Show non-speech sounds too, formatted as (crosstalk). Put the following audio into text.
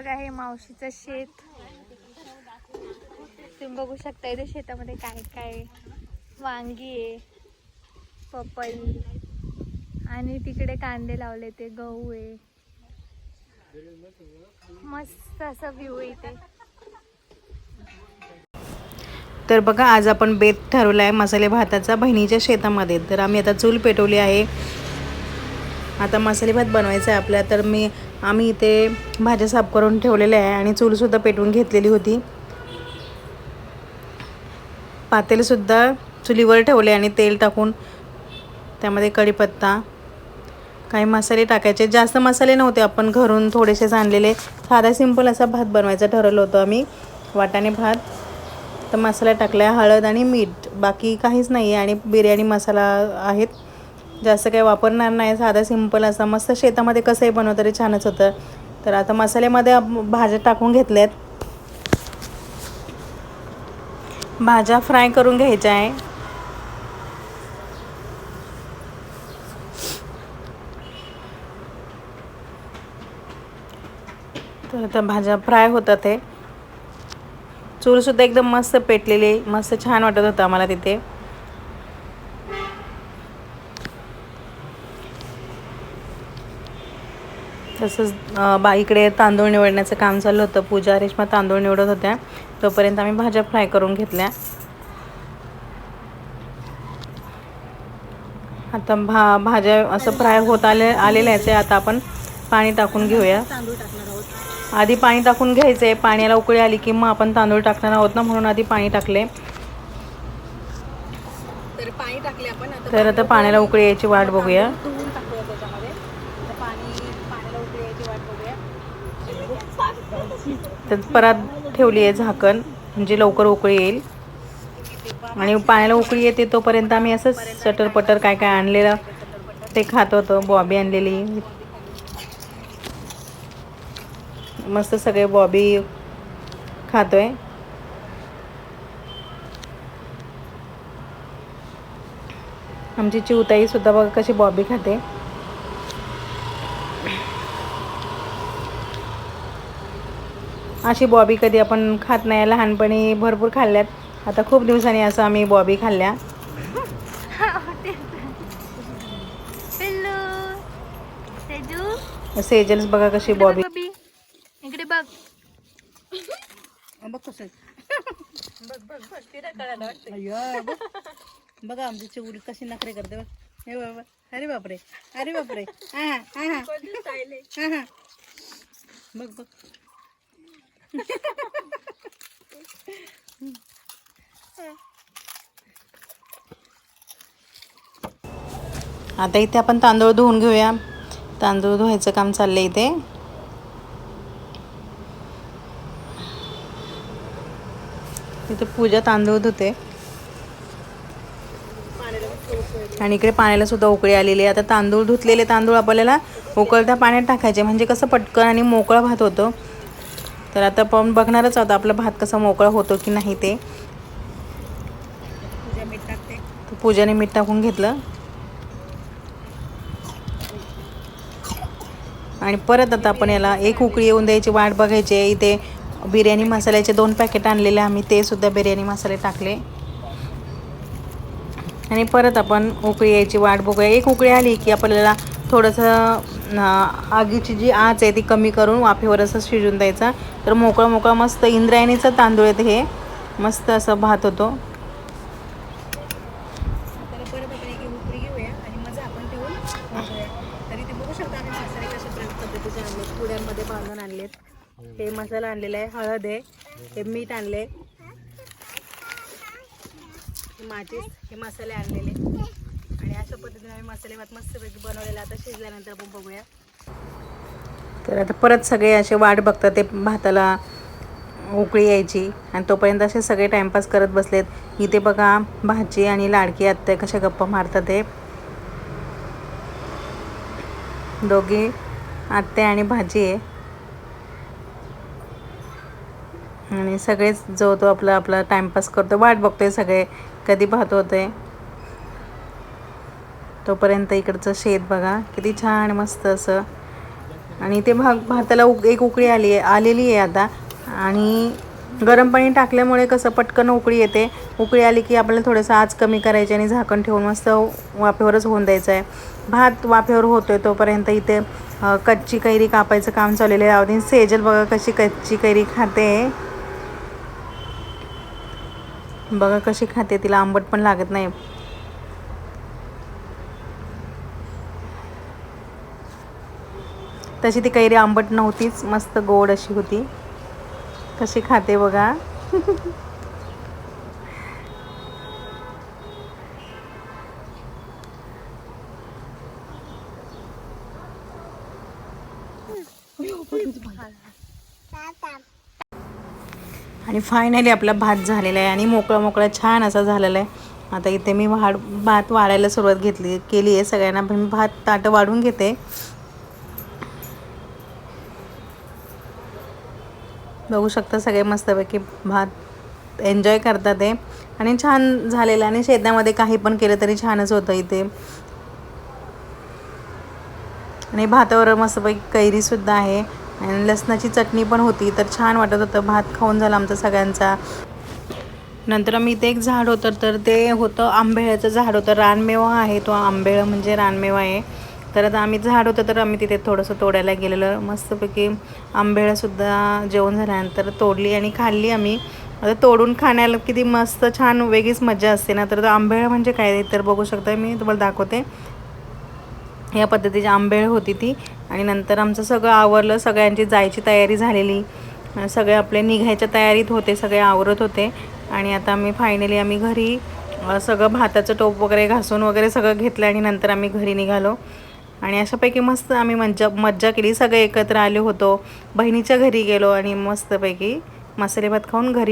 बघा हे मावशीचं शेत. तुम्ही बघू शकता इथे शेतामध्ये काय काय आहे. वांगी आहे पपई आणि तिकडे कांदे लावले ते गहू आहे. मस्त असं व्ह्यू आहे इथे. तर बघा आज आपण बेत ठरवला आहे मसाले भाताचा बहिणीच्या शेतामध्ये. तर आम्ही आता चूल पेटवली आहे. आता मसाले भात बनवायचा आहे आपल्या तर मी आम्ही इथे भाज्या साफ करून ठेवलेल्या आहे आणि चूलसुद्धा पेटवून घेतलेली होती. पातेलसुद्धा चुलीवर ठेवले आणि तेल टाकून त्यामध्ये कढीपत्ता काही मसाले टाकायचे. जास्त मसाले नव्हते आपण घरून थोडेसेच आणलेले साधा सिंपल असा भात बनवायचा ठरवलं होतं आम्ही वाटाणे भात. तर मसाला टाकला हळद आणि मीठ बाकी काहीच नाही आहे आणि बिर्याणी मसाला आहेत. जास्त काही वापरणार नाही साधा सिंपल असा. मस्त शेतामध्ये कसंही बनव तरी छानच होतं. तर आता मसाल्यामध्ये भाज्या टाकून घेतल्यात. भाज्या फ्राय करून घ्यायच्या आहे. तर आता भाज्या फ्राय होतात ते चूलसुद्धा एकदम मस्त पेटलेली मस्त छान वाटत होतं आम्हाला तिथे. तसंच अं, बा इकडे तांदूळ निवडण्याचं काम चाललं होतं. पूजा रेश्मा तांदूळ निवडत होत्या. तोपर्यंत आम्ही भाज्या फ्राय करून घेतल्या. आता भा भाज्या असं फ्राय होत आले आलेल्या आहेत आता आपण पाणी टाकून घेऊया. आधी पाणी टाकून घ्यायचं. आहे पाण्याला उकळी आली की मग आपण तांदूळ टाकणार आहोत ना म्हणून आधी पाणी टाकले. तर पाणी टाकले आपण. आता तर आता पाण्याला उकळी यायची वाट बघूया धुवून टाकूया त्याच्यामध्ये आता पाणी पाण्याला उकळी यायची वाट बघूया तर परत ठेवली आहे झाकण. म्हणजे लवकर उकळी येईल. आणि पाण्याला उकळी येते तोपर्यंत आम्ही असंच सटर पटर काय काय आणलेलं ते खात होतो. बॉबी आणलेली. मस्त सगळे बॉबी खातोय. आमची चिवताई सुद्धा बघा कशी बॉबी खाते. अशी बॉबी कधी आपण खात नाही लहानपणी भरपूर खाल्ल्यात. आता खूप दिवसांनी असं आम्ही बॉबी खाल्ल्या. पिल्लू तेजू. सेजल्स बघा कशी इकडे बॉबी. इकडे बघ. बघ कसं बघ. बघा आमची चिवडी कशी नखरे करते बघ. हे बाबा अरे बापरे. अरे बापरे. हा हा हा. हा हा. बघ बघ. (laughs) आता इथे आपण तांदूळ धुवून घेऊया. तांदूळ धुवायचं काम चाललंय इथे. इथे पूजा तांदूळ धुते. आणि इकडे पाण्याला सुद्धा उकळी आलेली आहे. आता तांदूळ धुतलेले तांदूळ आपल्याला उकळत्या पाण्यात टाकायचे. म्हणजे कसं पटकन आणि मोकळा भात होतो. तर आता आपण बघणारच आहोत आपला भात कसा मोकळा होतो की नाही ते. पूजाने मीठ टाकून घेतलं. आणि परत आता आपण याला एक उकळी येऊन द्यायची वाट बघायची आहे. इथे बिर्याणी मसाल्याचे दोन पॅकेट आणलेले आम्ही ते सुद्धा बिर्याणी मसाले टाकले. आणि परत आपण उकळी यायची वाट बघूया. एक उकळी आली की आपल्याला थोडंसं आगीची जी आच आहे ती कमी करून वाफेवर असं शिजून द्यायचा. तर मोकळा मोकळा मस्त इंद्रायणीचं तांदूळ आहे हे. मस्त असं भात होतो. आपण तरी ते बघू पुड्यांमध्ये बांधून आणलेत. हे मसाला आणलेला आहे हळद आहे हे मीठ आणले हे हे मसाले आणलेले. पद्धतीने आम्ही मसाले भात मस्तपैकी बनवलेला. आता शिजल्यानंतर आपण बघूया. तर आता परत सगळे असे वाट बघतात ते भाताला उकळी यायची. आणि तोपर्यंत असे सगळे टाईमपास करत बसलेत. इथे बघा भाजी आणि लाडकी आत्या कशा गप्पा मारतात ते दोघी आत्या आणि भाजी आहे. आणि सगळेच जो तो आपला आपला टाईमपास करतो. वाट बघतोय सगळे कधी भात होते तोपर्यंत इकडचं शेत बघा. किती छान मस्त असं. आणि ते भाग भाताला उक एक उकळी आली आहे आलेली आहे आता. आणि गरम पाणी टाकल्यामुळे कसं पटकन उकळी येते. उकळी आली की आपल्याला थोडंसं आज कमी करायची आणि झाकण ठेवून मस्त वाफेवरच होऊन द्यायचं आहे. भात वाफेवर होतोय तोपर्यंत इथे कच्ची कैरी कापायचं काम चाललेलं आहे. अवधी सेजल बघा कशी कच्ची कैरी खाते. बघा कशी खाते तिला आंबट पण लागत नाही. तशी ती कैरी आंबट नव्हतीच मस्त गोड अशी होती. कशी खाते बघा. आणि फायनली आपला भात झालेला आहे आणि मोकळा मोकळा छान असा झालेला आहे. आता इथे मी वाढ भात वाढायला सुरुवात घेतली केली आहे. सगळ्यांना पण मी भात ताटं वाढून घेते. बघू शकता सगळे मस्तपैकी भात एन्जॉय करतात ते. आणि छान झालेलं आणि शेतामध्ये काही पण केलं तरी छानच होतं इथे. आणि भातावर मस्तपैकी कैरीसुद्धा आहे. आणि लसणाची चटणी पण होती. तर छान वाटत होतं. भात खाऊन झाला आमचा सगळ्यांचा. नंतर आम्ही इथे एक झाड होतं. तर ते होतं आंबेळ्याचं झाड होतं. रानमेवा आहे. तो आंबेळ म्हणजे रानमेवा आहे. तर आता आम्ही झाड होतं तर आम्ही तिथे थोडंसं तोडायला गेलेलं. मस्तपैकी आंबेळंसुद्धा जेवण झाल्यानंतर तोडली आणि खाल्ली आम्ही. आता तोडून खाण्याला किती मस्त छान वेगळीच मजा असते ना. तर आंबेळ म्हणजे काय तर बघू शकता. मी तुम्हाला दाखवते. या पद्धतीची आंबेळ होती ती. आणि नंतर आमचं सगळं आवरलं. सगळ्यांची जायची तयारी झालेली. सगळे आपले निघायच्या तयारीत होते. सगळे आवरत होते. आणि आता आम्ही फायनली आम्ही घरी सगळं भाताचं टोप वगैरे घासून वगैरे सगळं घेतलं आणि नंतर आम्ही घरी निघालो. आणि अशापैकी मस्त आम्ही मज्जा मज्जा केली. सगळे एकत्र आलो होतो. बहिणीच्या घरी गेलो आणि मस्तपैकी मसाले भात खाऊन घरी